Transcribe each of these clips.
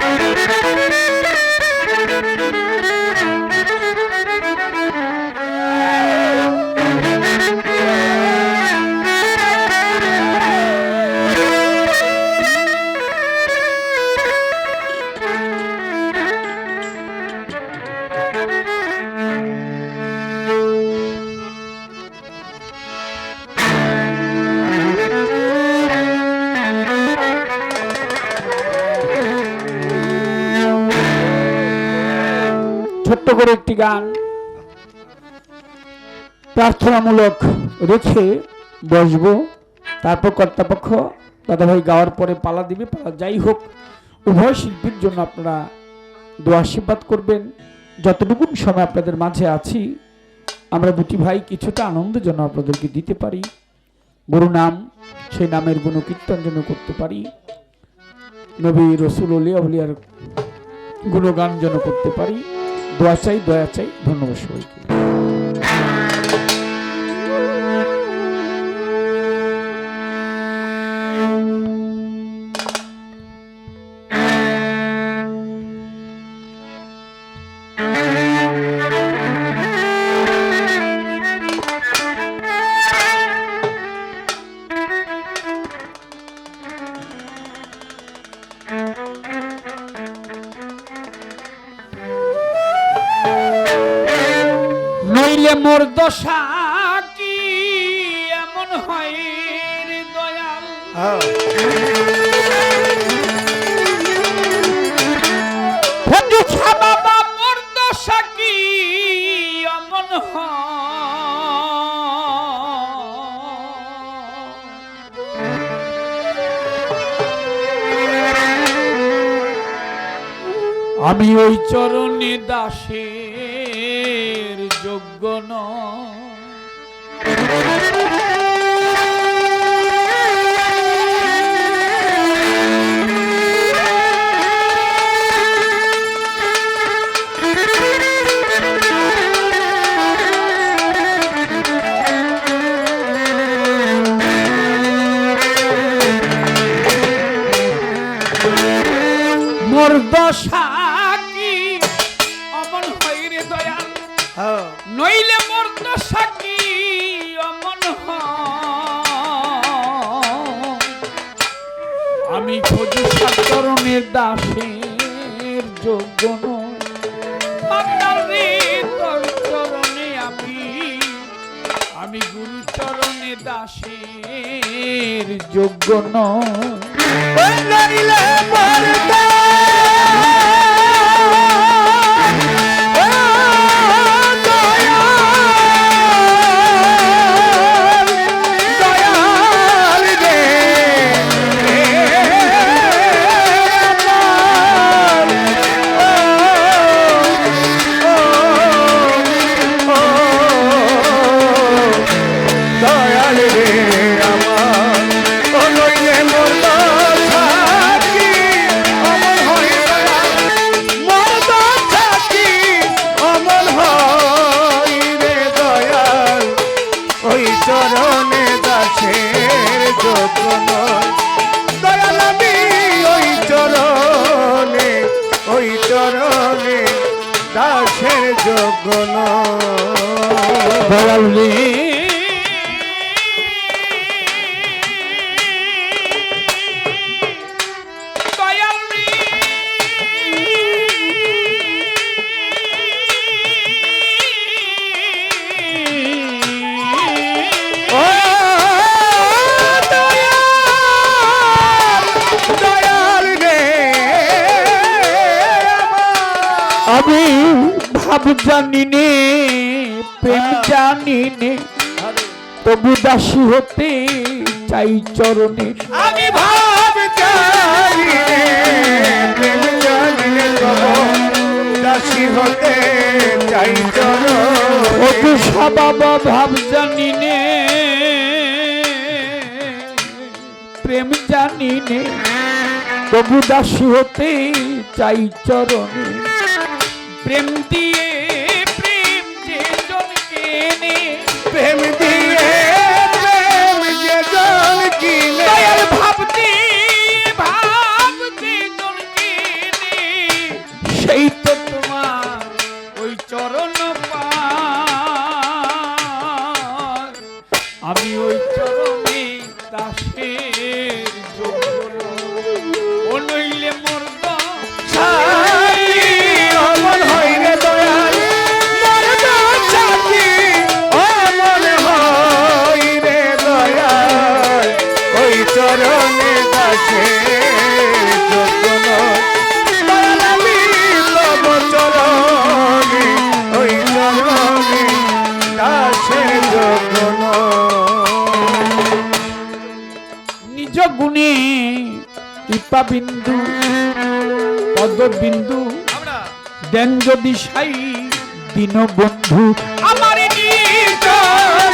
Música ছোট্ট করে একটি গান প্রার্থনামূলক রেখে বসবো। তারপর কর্তাপক্ষ দাদাভাই গাওয়ার পরে পালা দিবে, পালা যাই হোক, উভয় শিল্পীর জন্য আপনারা দোয়া আশীর্বাদ করবেন। যতটুকু সময় আপনাদের মাঝে আছি, আমরা দুটি ভাই কিছুটা আনন্দ যেন আপনাদেরকে দিতে পারি। গুরু নাম, সেই নামের গুণ কীর্তন যেন করতে পারি। নবী রসুল অলিয়া উলিয়ার গুণগান যেন করতে পারি। দোয়া চাই দয়া চাই ধন্যবাদ সবাইকে। নইলে মোর দশা কি? এমন হয় দয়াল। বাবা দশা কি? এমন আমি ওই চরণে দাসের যোগ্য নয়। নইলে মোর দশা কি অমন হয়? আমি খোঁজি সাচরণের দাসের যোগ্য চরণে আমি। আমি গুরু চরণে দাসের যোগ্য নয় দয়াল দাসের যোগ্য নয়। দয়াল রে। দয়াল রে। ও দয়াল দয়াল রে। আমি ভাব জানি নে প্রেম জানি নে তবু দাসী হতে চাই চরণে। আমি ভাব জানি প্রেম জানি রে দাসী হতে চাই চরণ। ও তুষা বাবা ভাব জানি নে প্রেম জানি নে তবু দাসী হতে চাই চরণে। প্রেম দিয়ে প্রেম যে জন কেনে প্রেম দেখে যখন চরণে ওই চরণে কাছে যখন নিজ গুণে টিপা বিন্দু পদবিন্দু দেন যদি সাই দিন বন্ধু। আমার নিজ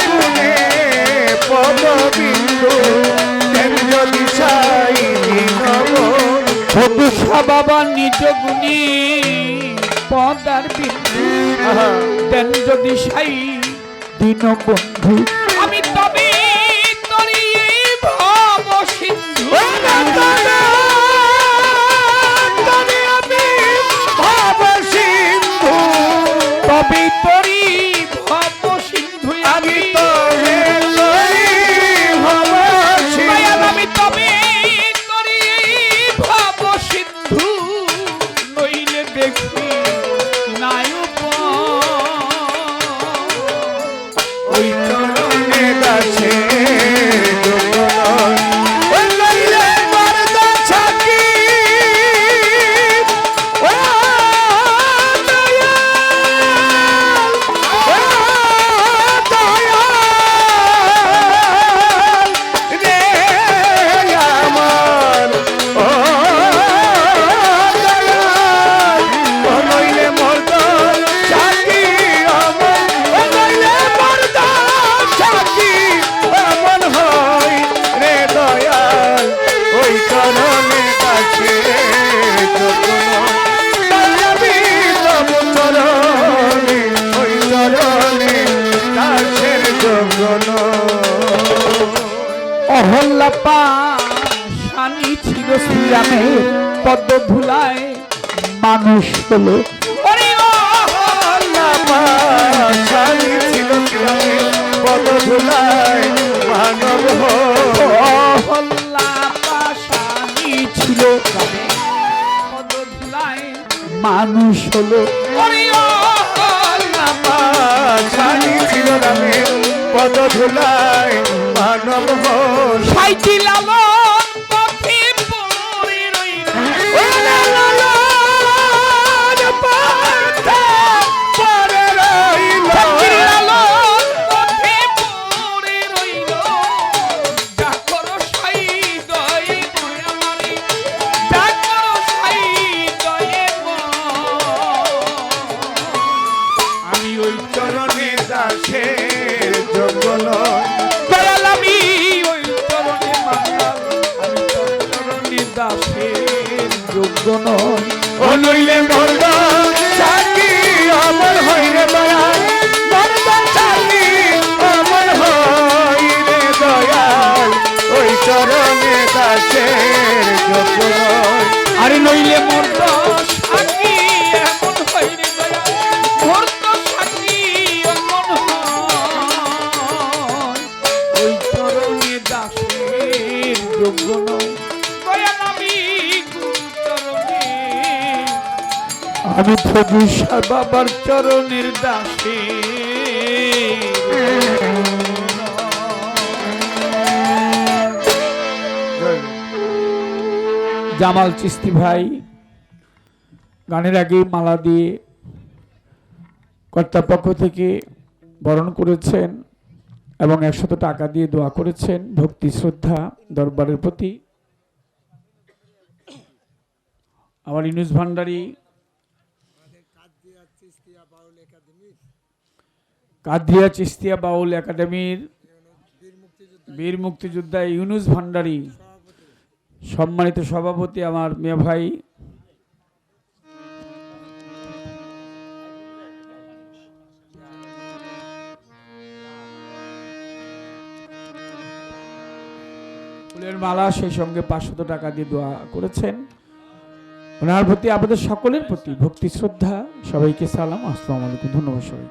গুণে ভবিষ্যা বাবা নিজ গুণী পদার দেন যদি সাই দিন বন্ধু। আমি তবে তরি ভাব সিন্ধু। পানি ছিল শ্রীরামের পদ্ম ধুলায় মানুষ হলো। শালি ছিল গ্রামে পদ ধুলায় মানব অহল্লা পাশানি ছিল পদ্ম মানুষ হলো। ওরে ছিল গ্রামে পদ ধুলায় মানব সাইটি লালন যোগ্য নয়। আমি চরণে বাবার চরণের দাসে। জামাল চিস্তি ভাই গানের আগে মালা দিয়ে কর্তাপক্ষ থেকে বরণ করেছেন। এবং একশত টাকা দিয়ে দোয়া করেছেন ভক্তি, শ্রদ্ধা দরবারের প্রতি। আমার ইনুস ভান্ডারী কাদ্রিয়া চিস্তিয়া বাউল একাডেমির বীর মুক্তিযোদ্ধা ইউনুস ভান্ডারী, সম্মানিত সভাপতি আমার মেয়ে ভাই ফুলের মালা সেই সঙ্গে পাঁচশত টাকা দিয়ে দোয়া করেছেন। ওনার প্রতি আমাদের সকলের প্রতি ভক্তি, শ্রদ্ধা। সবাইকে সালাম, আসসালামু আলাইকুম। ধন্যবাদ সবাই